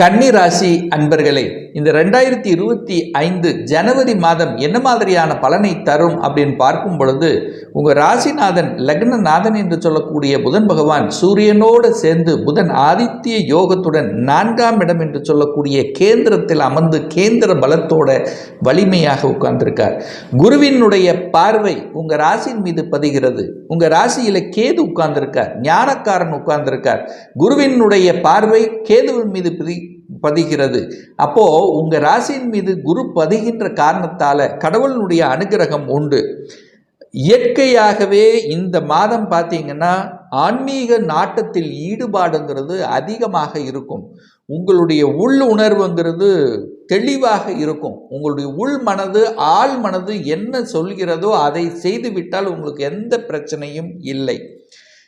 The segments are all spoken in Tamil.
கன்னி ராசி அன்பர்களே இந்த ரெண்டாயிரத்தி இருபத்தி ஐந்து ஜனவரி மாதம் என்ன மாதிரியான பலனை தரும் அப்படின்னு பார்க்கும் பொழுது உங்கள் ராசிநாதன் லக்னநாதன் என்று சொல்லக்கூடிய புதன் பகவான் சூரியனோடு சேர்ந்து புதன் ஆதித்ய யோகத்துடன் நான்காம் இடம் என்று சொல்லக்கூடிய கேந்திரத்தில் அமர்ந்து கேந்திர பலத்தோட வலிமையாக உட்கார்ந்திருக்கார். குருவினுடைய பார்வை உங்கள் ராசியின் மீது பதிகிறது. உங்கள் ராசியில் கேது உட்கார்ந்திருக்கார் ஞானக்காரன் உட்கார்ந்திருக்கார். குருவினுடைய பார்வை கேதுவின் மீது பிதி பதிகிறது. அப்போ உங்க ராசியின் மீது குரு பதிகின்ற காரணத்தால கடவுளினுடைய அனுகிரகம் உண்டு. இயற்கையாகவே இந்த மாதம் பார்த்தீங்கன்னா ஆன்மீக நாட்டத்தில் ஈடுபாடுங்கிறது அதிகமாக இருக்கும். உங்களுடைய உள் உணர்வுங்கிறது தெளிவாக இருக்கும். உங்களுடைய உள் மனது ஆள் மனது என்ன சொல்கிறதோ அதை செய்துவிட்டால் உங்களுக்கு எந்த பிரச்சனையும் இல்லை.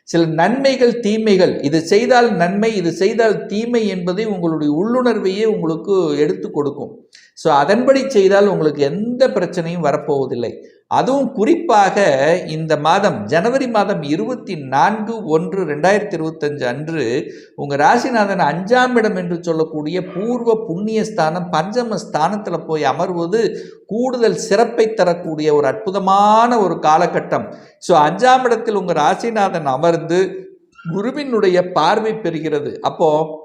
சில நன்மைகள் தீமைகள். இது செய்தால் நன்மை இது செய்தால் தீமை என்பதை உங்களுடைய உள்ளுணர்வையே உங்களுக்கு எடுத்து கொடுக்கும். ஸோ அதன்படி செய்தால் உங்களுக்கு எந்த பிரச்சனையும் வரப்போவதில்லை. அதுவும் குறிப்பாக இந்த மாதம் ஜனவரி மாதம் இருபத்தி நான்கு ஒன்று ரெண்டாயிரத்தி இருபத்தஞ்சு அன்று உங்கள் ராசிநாதன் அஞ்சாம் இடம் என்று சொல்லக்கூடிய பூர்வ புண்ணிய ஸ்தானம் பஞ்சம ஸ்தானத்தில் போய் அமர்வது கூடுதல் சிறப்பை தரக்கூடிய ஒரு அற்புதமான ஒரு காலகட்டம். ஸோ அஞ்சாம் இடத்தில் உங்கள் ராசிநாதன் அமர்ந்து குருவினுடைய பார்வை பெறுகிறது. அப்போது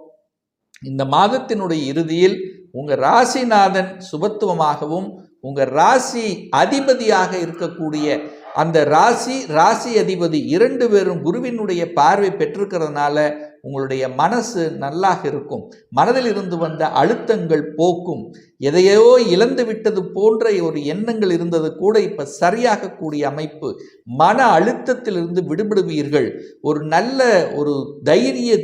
இந்த மாதத்தினுடைய இறுதியில் உங்கள் ராசிநாதன் சுபத்துவமாகவும் உங்கள் ராசி அதிபதியாக இருக்கக்கூடிய அந்த ராசி ராசி அதிபதி இரண்டு பேரும் குருவினுடைய பார்வை பெற்றிருக்கிறதுனால உங்களுடைய மனசு நல்லாக இருக்கும். மனதில் இருந்து வந்த அழுத்தங்கள் போக்கும். எதையோ இழந்து விட்டது போன்ற ஒரு எண்ணங்கள் இருந்தது கூட இப்போ சரியாகக்கூடிய அமைப்பு. மன அழுத்தத்திலிருந்து விடுபடுவீர்கள். ஒரு நல்ல ஒரு தைரிய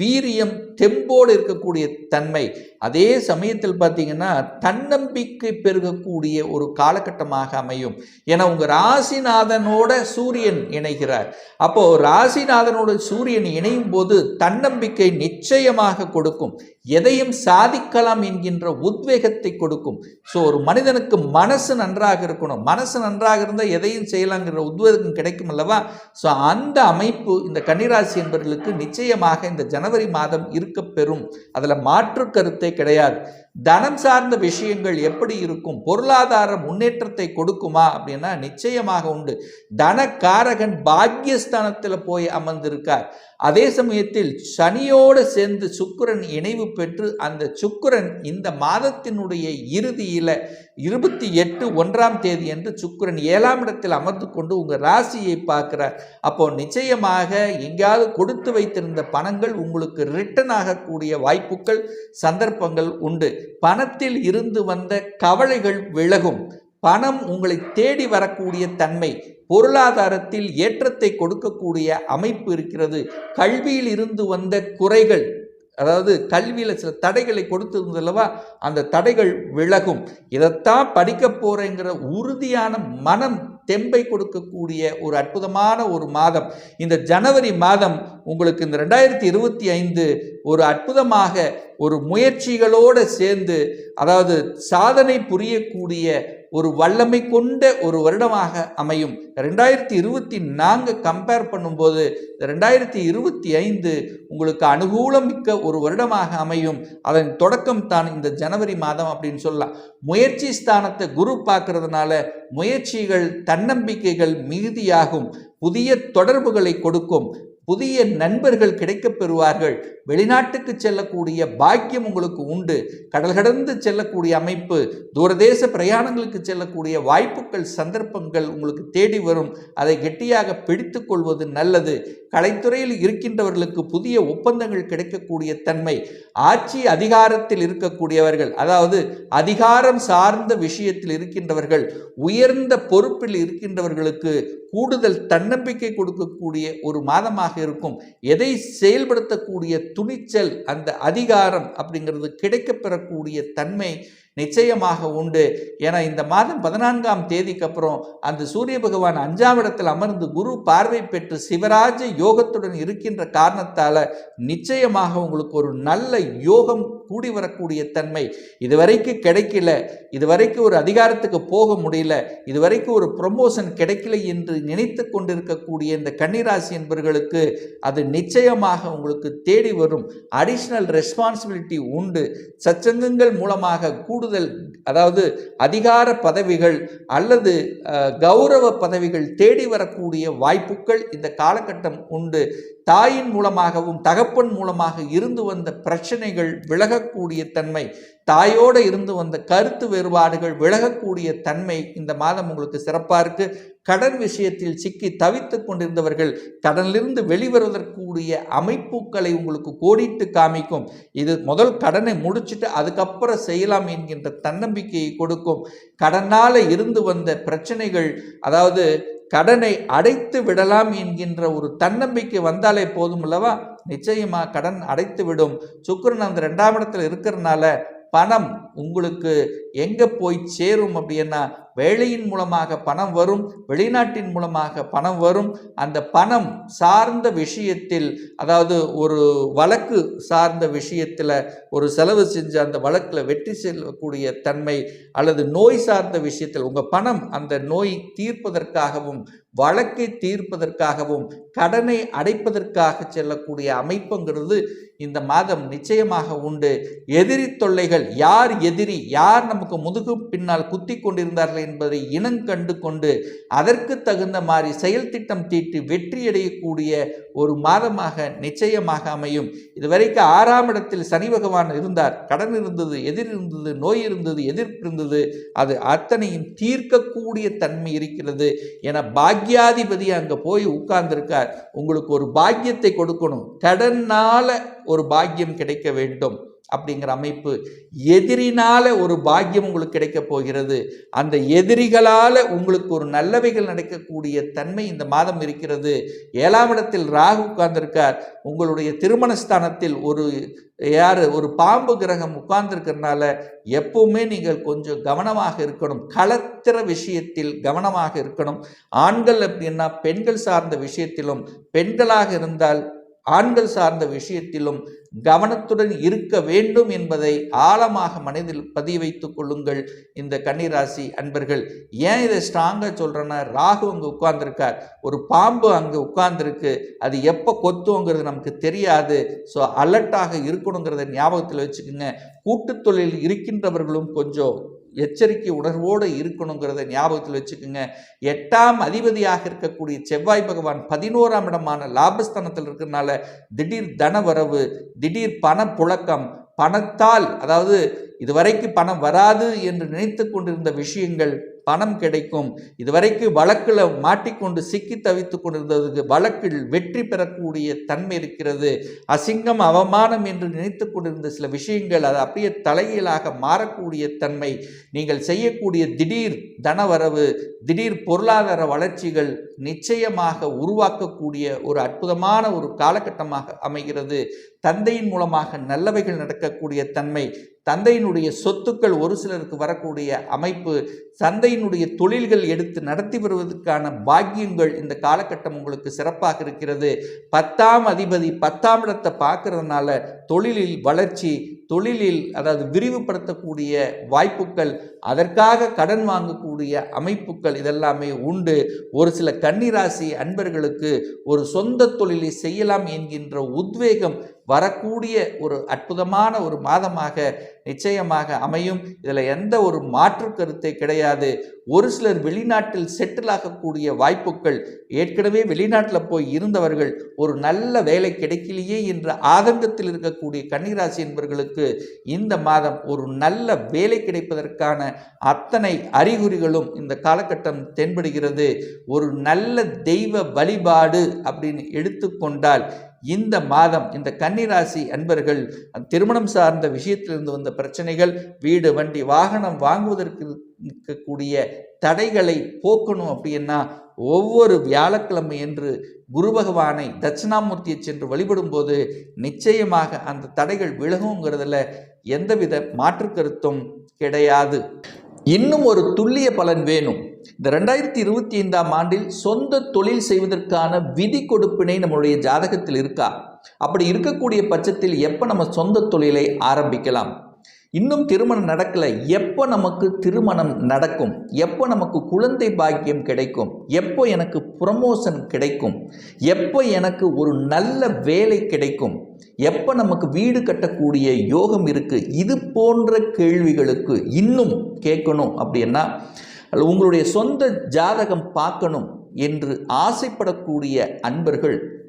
வீரியம் தெம்போடு இருக்கக்கூடிய தன்மை. அதே சமயத்தில் பார்த்தீங்கன்னா தன்னம்பிக்கை பெருகக்கூடிய ஒரு காலகட்டமாக அமையும். ஏன்னா உங்கள் ராசிநாதனோட சூரியன் இணைகிறார். அப்போ ராசிநாதனோட சூரியன் இணையும் போது தன்னம்பிக்கை நிச்சயமாக கொடுக்கும். எதையும் சாதிக்கலாம் என்கின்ற உத்வேகத்தை கொடுக்கும். ஸோ ஒரு மனிதனுக்கு மனசு நன்றாக இருக்கணும். மனசு நன்றாக இருந்தால் எதையும் செய்யலாங்கிற உத்வேகம் கிடைக்கும் அல்லவா? ஸோ அந்த அமைப்பு இந்த கன்னிராசி என்பவர்களுக்கு நிச்சயமாக இந்த ஜனவரி மாதம் இருக்கு இருக்க பெறும். அதில் மாற்று கருத்தே கிடையாது. தனம் சார்ந்த விஷயங்கள் எப்படி இருக்கும்? பொருளாதார முன்னேற்றத்தை கொடுக்குமா? அப்படின்னா நிச்சயமாக உண்டு. தனக்காரகன் பாக்கியஸ்தானத்தில் போய் அமர்ந்திருக்கார். அதே சமயத்தில் சனியோடு சேர்ந்து சுக்கிரன் இணைவு பெற்று அந்த சுக்கரன் இந்த மாதத்தினுடைய இறுதியில் இருபத்தி எட்டு ஒன்றாம் தேதி என்று சுக்கிரன் ஏழாம் இடத்தில் அமர்ந்து கொண்டு உங்கள் ராசியை பார்க்கிறார். அப்போ நிச்சயமாக எங்கேயாவது கொடுத்து வைத்திருந்த பணங்கள் உங்களுக்கு ரிட்டர்ன் ஆகக்கூடிய வாய்ப்புகள் சந்தர்ப்பங்கள் உண்டு. பணத்தில் இருந்து வந்த கவலைகள் விலகும். பணம் உங்களை தேடி வரக்கூடிய தன்மை பொருளாதாரத்தில் ஏற்றத்தை கொடுக்கக்கூடிய அமைப்பு இருக்கிறது. கல்வியில் இருந்து வந்த குறைகள் அதாவது கல்வியில் சில தடைகளை கொடுத்திருந்தது அல்லவா அந்த தடைகள் விலகும். இதைத்தான் படிக்க போகிறேங்கிற உறுதியான மனம் தெம்பை கொடுக்கக்கூடிய ஒரு அற்புதமான ஒரு மாதம். இந்த ஜனவரி மாதம் உங்களுக்கு இந்த ரெண்டாயிரத்தி இருபத்தி ஐந்து ஒரு அற்புதமாக ஒரு முயற்சிகளோடு சேர்ந்து அதாவது சாதனை புரியக்கூடிய ஒரு வல்லமை கொண்ட ஒரு வருடமாக அமையும். ரெண்டாயிரத்தி இருபத்தி நான்கு கம்பேர் பண்ணும்போது ரெண்டாயிரத்தி இருபத்தி ஐந்து உங்களுக்கு அனுகூலம் மிக்க ஒரு வருடமாக அமையும். அதன் தொடக்கம் தான் இந்த ஜனவரி மாதம் அப்படின்னு சொல்லலாம். முயற்சி ஸ்தானத்தை குரு பார்க்கறதுனால முயற்சிகள் தன்னம்பிக்கைகள் மிகுதியாகும் புதிய தொடர்புகளை கொடுக்கும். புதிய நண்பர்கள் கிடைக்கப் பெறுவார்கள். வெளிநாட்டுக்கு செல்லக்கூடிய பாக்கியம் உங்களுக்கு உண்டு. கடல் கடந்து செல்லக்கூடிய அமைப்பு தூரதேச பிரயாணங்களுக்கு செல்லக்கூடிய வாய்ப்புகள் சந்தர்ப்பங்கள் உங்களுக்கு தேடி வரும். அதை கெட்டியாக பிடித்து கொள்வது நல்லது. கலைத்துறையில் இருக்கின்றவர்களுக்கு புதிய ஒப்பந்தங்கள் கிடைக்கக்கூடிய தன்மை ஆட்சி அதிகாரத்தில் இருக்கக்கூடியவர்கள் அதாவது அதிகாரம் சார்ந்த விஷயத்தில் இருக்கின்றவர்கள் உயர்ந்த பொறுப்பில் இருக்கின்றவர்களுக்கு கூடுதல் தன்னம்பிக்கை கொடுக்கக்கூடிய ஒரு மாதமாக இருக்கும். எதை செயல்படுத்தக்கூடிய துணிச்சல் அந்த அதிகாரம் அப்படிங்கிறது கிடைக்கப்பெறக்கூடிய தன்மை நிச்சயமாக உண்டு. என இந்த மாதம் பதினான்காம் தேதிக்கு அப்புறம் அந்த சூரிய பகவான் அஞ்சாம் இடத்தில் அமர்ந்து குரு பார்வை பெற்று சிவராஜ யோகத்துடன் இருக்கின்ற காரணத்தால் நிச்சயமாக உங்களுக்கு ஒரு நல்ல யோகம் கூடி வரக்கூடிய தன்மை இதுவரைக்கும் கிடைக்கல. இதுவரைக்கும் ஒரு அதிகாரத்துக்கு போக முடியல. இதுவரைக்கும் ஒரு ப்ரொமோஷன் கிடைக்கல என்று நினைத்து கொண்டிருக்கக்கூடிய இந்த கன்னிராசி என்பவர்களுக்கு அது நிச்சயமாக உங்களுக்கு தேடி வரும். அடிஷ்னல் ரெஸ்பான்சிபிலிட்டி உண்டு. சச்சங்கங்கள் மூலமாக கூடுதல் அதாவது அதிகார பதவிகள் அல்லது கௌரவ பதவிகள் தேடி வரக்கூடிய வாய்ப்புகள் இந்த காலகட்டம் உண்டு. தாயின் மூலமாகவும் தகப்பன் மூலமாக இருந்து வந்த பிரச்சனைகள் விலகக்கூடிய தன்மை தாயோடு இருந்து வந்த கருத்து வேறுபாடுகள் விலகக்கூடிய தன்மை இந்த மாதம் உங்களுக்கு சிறப்பாக இருக்கு. கடன் விஷயத்தில் சிக்கி தவித்துக் கொண்டிருந்தவர்கள் கடனிலிருந்து வெளிவருவதற்குரிய அமைப்புகளை உங்களுக்கு கோடிட்டு காமிக்கும். இது முதல் கடனை முடிச்சுட்டு அதுக்கப்புறம் செய்யலாம் என்கின்ற தன்னம்பிக்கையை கொடுக்கும். கடனால் இருந்து வந்த பிரச்சனைகள் அதாவது கடனை அடைத்து விடலாம் என்கின்ற ஒரு தன்னம்பிக்கை வந்தாலே போதும் அல்லவா? நிச்சயமாக கடன் அடைத்து விடும். சுக்கரன் அந்த ரெண்டாம் இடத்துல இருக்கிறனால பணம் உங்களுக்கு எங்கே போய் சேரும் அப்படின்னா வேலையின் மூலமாக பணம் வரும் வெளிநாட்டின் மூலமாக பணம் வரும். அந்த பணம் சார்ந்த விஷயத்தில் அதாவது ஒரு வழக்கு சார்ந்த விஷயத்தில் ஒரு செலவு செஞ்சு அந்த வழக்கில் வெற்றி செல்லக்கூடிய தன்மை அல்லது நோய் சார்ந்த விஷயத்தில் உங்கள் பணம் அந்த நோய் தீர்ப்பதற்காகவும் வழக்கை தீர்ப்பதற்காகவும் கடனை அடைப்பதற்காக செல்லக்கூடிய அமைப்புங்கிறது இந்த மாதம் நிச்சயமாக உண்டு. எதிரி தொல்லைகள் யார் எதிரி யார் நமக்கு முதுகு பின்னால் குத்தி கொண்டிருந்தார்கள் என்பதை இனங்கண்டு கொண்டு அதற்கு தகுந்த மாதிரி செயல் திட்டம் தீட்டி வெற்றியடையக்கூடிய ஒரு மாதமாக நிச்சயமாக அமையும். இதுவரைக்கும் ஆறாம் இடத்தில் சனி பகவான் இருந்தார். கடன் இருந்தது எதிர் இருந்தது நோய் இருந்தது எதிர்ப்பு இருந்தது. அது அத்தனையும் தீர்க்கக்கூடிய தன்மை இருக்கிறது என பாக்யாதிபதி அங்கே போய் உட்கார்ந்திருக்கார். உங்களுக்கு ஒரு பாக்கியத்தை கொடுக்கணும். கடனால ஒரு பாக்கியம் கிடைக்க வேண்டும். அப்படிங்கிற அமைப்பு எதிரினால ஒரு பாக்கியம் உங்களுக்கு கிடைக்க போகிறது. அந்த எதிரிகளால உங்களுக்கு ஒரு நல்லவைகள் நடக்கக்கூடிய தன்மை இந்த மாதம் இருக்கிறது. ஏழாம் இடத்தில் ராகு உட்கார்ந்திருக்கார். உங்களுடைய திருமணஸ்தானத்தில் ஒரு யார் ஒரு பாம்பு கிரகம் உட்கார்ந்துருக்கிறதுனால எப்பவுமே நீங்கள் கொஞ்சம் கவனமாக இருக்கணும். கலத்திற விஷயத்தில் கவனமாக இருக்கணும். ஆண்கள் அப்படின்னா பெண்கள் சார்ந்த விஷயத்திலும் பெண்களாக இருந்தால் ஆண்கள் சார்ந்த விஷயத்திலும் கவனத்துடன் இருக்க வேண்டும் என்பதை ஆழமாக மனதில் பதிய வைத்துக் கொள்ளுங்கள். இந்த கன்னிராசி அன்பர்கள் ஏன் இதை ஸ்ட்ராங்காக சொல்கிறேன்னா ராகு அங்கே உட்கார்ந்துருக்கார். ஒரு பாம்பு அங்கே உட்கார்ந்துருக்கு. அது எப்போ கொத்துங்கிறது நமக்கு தெரியாது. ஸோ அலர்ட்டாக இருக்கணுங்கிறத ஞாபகத்தில் வச்சுக்கோங்க. கூட்டுத் தொழில் இருக்கின்றவர்களும் கொஞ்சம் எச்சரிக்கை உணர்வோடு இருக்கணுங்கிறத ஞாபகத்தில் வச்சுக்கோங்க. எட்டாம் அதிபதியாக இருக்கக்கூடிய செவ்வாய் பகவான் பதினோராம் இடமான லாபஸ்தானத்தில் இருக்கிறனால திடீர் தன வரவு திடீர் பண புழக்கம் பணத்தால் அதாவது இதுவரைக்கும் பணம் வராது என்று நினைத்து கொண்டிருந்த விஷயங்கள் பணம் கிடைக்கும். இதுவரைக்கு வழக்கில் மாட்டிக்கொண்டு சிக்கி தவித்து கொண்டிருந்ததுக்கு வழக்கில் வெற்றி பெறக்கூடிய தன்மை இருக்கிறது. அசிங்கம் அவமானம் என்று நினைத்து கொண்டிருந்த சில விஷயங்கள் அது அப்படியே தலைகீழாக மாறக்கூடிய தன்மை. நீங்கள் செய்யக்கூடிய திடீர் தனவரவு திடீர் பொருளாதார வளர்ச்சிகள் நிச்சயமாக உருவாக்கக்கூடிய ஒரு அற்புதமான ஒரு காலகட்டமாக அமைகிறது. தந்தையின் மூலமாக நல்லவைகள் நடக்கக்கூடிய தன்மை. தந்தையினுடைய சொத்துக்கள் ஒரு சிலருக்கு வரக்கூடிய அமைப்பு தந்தையினுடைய தொழில்கள் எடுத்து நடத்தி வருவதற்கான பாக்கியங்கள் இந்த காலகட்டம் உங்களுக்கு சிறப்பாக இருக்கிறது. பத்தாம் அதிபதி பத்தாம் இடத்தை பார்க்கறதுனால தொழிலில் வளர்ச்சி தொழிலில் அதாவது விரிவுபடுத்தக்கூடிய வாய்ப்புகள் அதற்காக கடன் வாங்கக்கூடிய அமைப்புகள் இதெல்லாமே உண்டு. ஒரு சில கன்னிராசி அன்பர்களுக்கு ஒரு சொந்த தொழிலை செய்யலாம் என்கின்ற உத்வேகம் வரக்கூடிய ஒரு அற்புதமான ஒரு மாதமாக நிச்சயமாக அமையும். இதில் எந்த ஒரு மாற்று கருத்தை கிடையாது. ஒரு சிலர் வெளிநாட்டில் செட்டில் ஆகக்கூடிய வாய்ப்புகள் ஏற்கனவே வெளிநாட்டில் போய் இருந்தவர்கள் ஒரு நல்ல வேலை கிடைக்கலையே என்ற ஆதங்கத்தில் இருக்கக்கூடிய கன்னிராசி என்பவர்களுக்கு இந்த மாதம் ஒரு நல்ல வேலை கிடைப்பதற்கான அத்தனை அறிகுறிகளும் இந்த காலகட்டம் தென்படுகிறது. ஒரு நல்ல தெய்வ வழிபாடு அப்படின்னு எடுத்துக்கொண்டால் இந்த மாதம் இந்த கன்னிராசி அன்பர்கள் திருமணம் சார்ந்த விஷயத்திலிருந்து வந்த பிரச்சனைகள் வீடு வண்டி வாகனம் வாங்குவதற்கு இருக்கக்கூடிய தடைகளை போக்கணும் அப்படின்னா ஒவ்வொரு வியாழக்கிழமை என்று குரு பகவானை தட்சிணாமூர்த்தியை சென்று வழிபடும்போது நிச்சயமாக அந்த தடைகள் விலகுங்கிறதுல எந்தவித மாற்று கருத்தும் கிடையாது. இன்னும் ஒரு துல்லிய பலன் வேணும். இந்த ரெண்டாயிரத்தி இருபத்தி ஐந்தாம் ஆண்டில் சொந்த தொழில் செய்வதற்கான விதி கொடுப்பினை நம்மளுடைய ஜாதகத்தில் இருக்கா? அப்படி இருக்கக்கூடிய பட்சத்தில் எப்போ நம்ம சொந்த தொழிலை ஆரம்பிக்கலாம்? இன்னும் திருமணம் நடக்கலை. எப்போ நமக்கு திருமணம் நடக்கும்? எப்போ நமக்கு குழந்தை பாக்கியம் கிடைக்கும்? எப்போ எனக்கு ப்ரமோஷன் கிடைக்கும்? எப்போ எனக்கு ஒரு நல்ல வேலை கிடைக்கும்? எப்போ நமக்கு வீடு கட்டக்கூடிய யோகம் இருக்குது இது போன்ற கேள்விகளுக்கு இன்னும் கேட்கணும் அப்படின்னா உங்களுடைய சொந்த ஜாதகம் பார்க்கணும் என்று ஆசைப்படக்கூடிய அன்பர்கள்